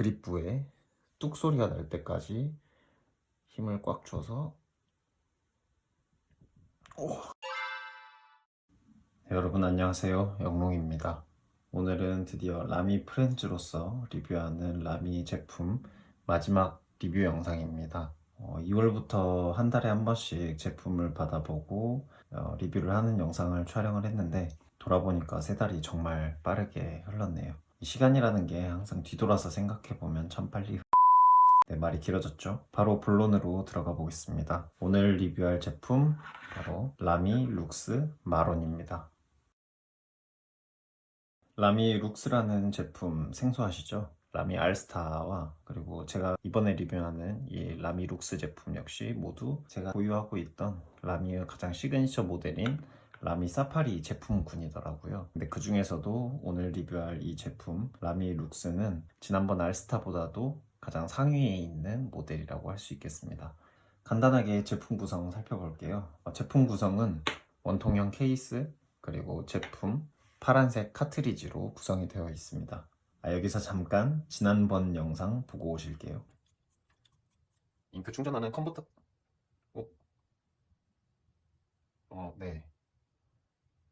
그립부에 뚝 소리가 날 때까지 힘을 꽉 줘서 오. 네, 여러분 안녕하세요. 영롱입니다. 오늘은 드디어 라미 프렌즈로서 리뷰하는 라미 제품 마지막 리뷰 영상입니다. 어, 2월부터 한 달에 한 번씩 제품을 받아보고 어, 리뷰를 하는 영상을 촬영을 했는데 돌아보니까 세 달이 정말 빠르게 흘렀네요 이 시간이라는 게 항상 뒤돌아서 생각해보면 참 빨리 흐- 네, 말이 길어졌죠. 바로 본론으로 들어가 보겠습니다. 오늘 리뷰할 제품 바로 라미 룩스 마론입니다. 라미 룩스라는 제품 생소하시죠? 라미 알스타와 그리고 제가 이번에 리뷰하는 이 라미 룩스 제품 역시 모두 제가 보유하고 있던 라미의 가장 시그니처 모델인 라미 사파리 제품군이더라고요. 근데 그 중에서도 오늘 리뷰할 이 제품 라미 룩스는 지난번 알스타보다도 가장 상위에 있는 모델이라고 할 수 있겠습니다. 간단하게 제품 구성 살펴볼게요. 어, 제품 구성은 원통형 케이스 그리고 제품 파란색 카트리지로 구성이 되어 있습니다. 아, 여기서 잠깐 지난번 영상 보고 오실게요. 잉크 충전하는 컴퓨터 어? 어, 네.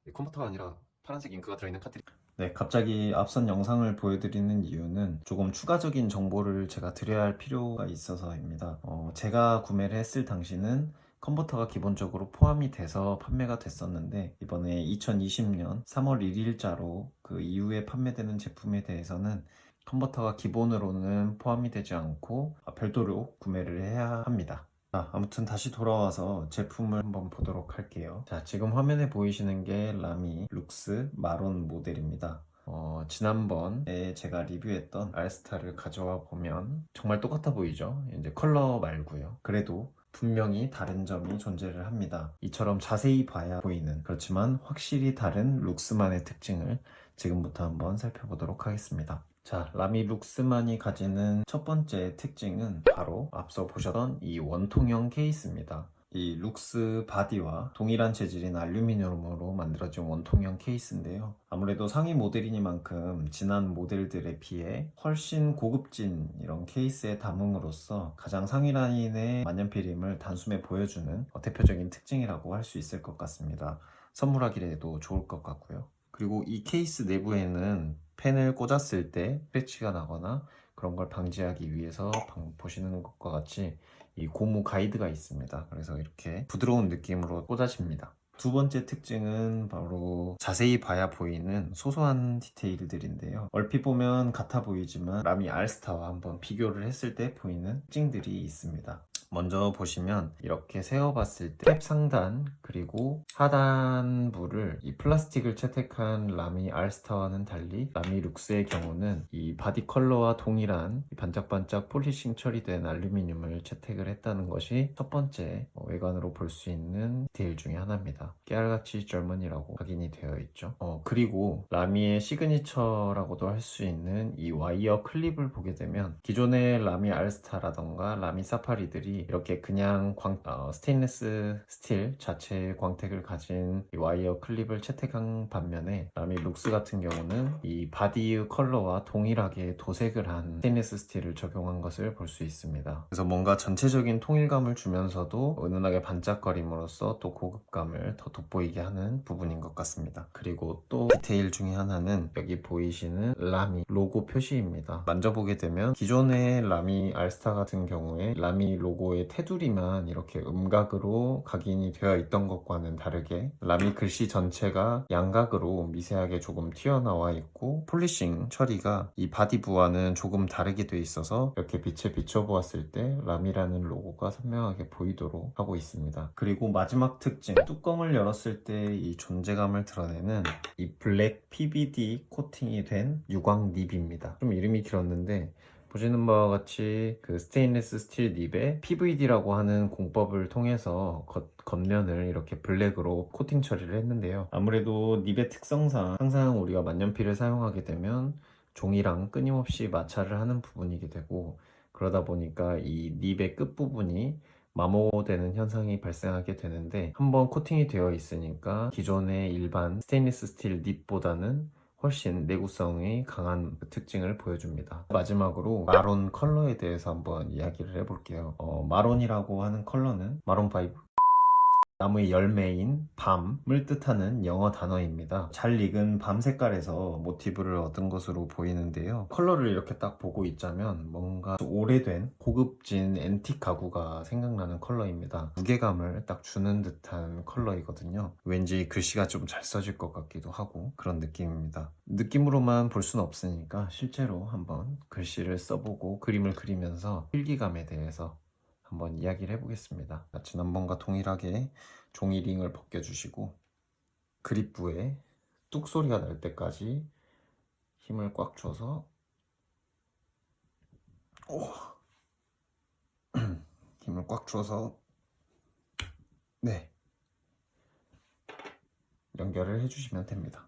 이 컴퓨터가 아니라 파란색 잉크가 들어있는 카트리 네, 갑자기 앞선 영상을 보여드리는 이유는 조금 추가적인 정보를 제가 드려야 할 필요가 있어서입니다. 어, 제가 구매를 했을 당시는 컨버터가 기본적으로 포함이 돼서 판매가 됐었는데 이번에 2020년 3월 1일자로 그 이후에 판매되는 제품에 대해서는 컨버터가 기본으로는 포함이 되지 않고 아, 별도로 구매를 해야 합니다. 아, 아무튼 다시 돌아와서 제품을 한번 보도록 할게요. 자, 지금 화면에 보이시는 게 라미 룩스 마론 모델입니다. 어, 지난번에 제가 리뷰했던 알스타를 가져와 보면 정말 똑같아 보이죠? 이제 컬러 말고요. 그래도 분명히 다른 점이 존재를 합니다. 이처럼 자세히 봐야 보이는 그렇지만 확실히 다른 룩스만의 특징을 지금부터 한번 살펴보도록 하겠습니다. 자, 라미 룩스만이 가지는 첫 번째 특징은 바로 앞서 보셨던 이 원통형 케이스입니다. 이 룩스 바디와 동일한 재질인 알루미늄으로 만들어진 원통형 케이스인데요. 아무래도 상위 모델이니만큼 지난 모델들에 비해 훨씬 고급진 이런 케이스에 담음으로써 가장 상위 라인의 만년필임을 단숨에 보여주는 어, 대표적인 특징이라고 할 수 있을 것 같습니다. 선물하기에도 좋을 것 같고요. 그리고 이 케이스 내부에는 펜을 꽂았을 때 스크래치가 나거나 그런 걸 방지하기 위해서 방- 보시는 것과 같이 이 고무 가이드가 있습니다. 그래서 이렇게 부드러운 느낌으로 꽂아집니다. 두 번째 특징은 바로 자세히 봐야 보이는 소소한 디테일들인데요. 얼핏 보면 같아 보이지만 라미 알스타와 한번 비교를 했을 때 보이는 특징들이 있습니다. 먼저 보시면 이렇게 세어봤을 때 탭 상단 그리고 하단부를 이 플라스틱을 채택한 라미 알스타와는 달리 라미 룩스의 경우는 이 바디 컬러와 동일한 이 반짝반짝 폴리싱 처리된 알루미늄을 채택을 했다는 것이 첫 번째 어, 외관으로 볼 수 있는 디테일 중에 하나입니다. 깨알같이 젊은이라고 확인이 되어 있죠. 어, 그리고 라미의 시그니처라고도 할 수 있는 이 와이어 클립을 보게 되면 기존의 라미 알스타라던가 라미 사파리들이 이렇게 그냥 광, 어, 스테인리스 스틸 자체 의 광택을 가진 이 와이어 클립을 채택한 반면에 라미 룩스 같은 경우는 이 바디 컬러와 동일하게 도색을 한 스테인리스 스틸을 적용한 것을 볼 수 있습니다. 그래서 뭔가 전체적인 통일감을 주면서도 은은하게 반짝거림으로써 또 고급감을 더 돋보이게 하는 부분인 것 같습니다. 그리고 또 디테일 중에 하나는 여기 보이시는 라미 로고 표시입니다. 만져보게 되면 기존의 라미 알스타 같은 경우에 라미 로고의 테두리만 이렇게 음각으로 각인이 되어 있던 것과는 다르게 라미 글씨 전체가 양각으로 미세하게 조금 튀어나와 있고 폴리싱 처리가 이 바디 부와는 조금 다르게 돼 있어서 이렇게 빛에 비춰보았을 때 라미라는 로고가 선명하게 보이도록 하고 있습니다. 그리고 마지막 특징 뚜껑을 열었을 때 이 존재감을 드러내는 이 블랙 PVD 코팅이 된 유광 닙입니다. 좀 이름이 길었는데 보시는 바와 같이 그 스테인리스 스틸 닙에 PVD라고 하는 공법을 통해서 겉, 겉면을 이렇게 블랙으로 코팅 처리를 했는데요. 아무래도 닙의 특성상 항상 우리가 만년필을 사용하게 되면 종이랑 끊임없이 마찰을 하는 부분이게 되고 그러다 보니까 이 닙의 끝부분이 마모되는 현상이 발생하게 되는데 한번 코팅이 되어 있으니까 기존의 일반 스테인리스 스틸 닙보다는 훨씬 내구성이 강한 그 특징을 보여줍니다. 마지막으로 마론 컬러에 대해서 한번 이야기를 해볼게요. 어, 마론이라고 하는 컬러는 마론 5 나무의 열매인 밤을 뜻하는 영어 단어입니다. 잘 익은 밤 색깔에서 모티브를 얻은 것으로 보이는데요. 컬러를 이렇게 딱 보고 있자면 뭔가 오래된 고급진 앤틱 가구가 생각나는 컬러입니다. 무게감을 딱 주는 듯한 컬러이거든요. 왠지 글씨가 좀 잘 써질 것 같기도 하고 그런 느낌입니다. 느낌으로만 볼 수는 없으니까 실제로 한번 글씨를 써보고 그림을 그리면서 필기감에 대해서 한번 이야기를 해보겠습니다. 지난번과 동일하게 종이 링을 벗겨주시고 그립부에 뚝 소리가 날 때까지 힘을 꽉 줘서 오. 힘을 꽉 줘서 네 연결을 해주시면 됩니다.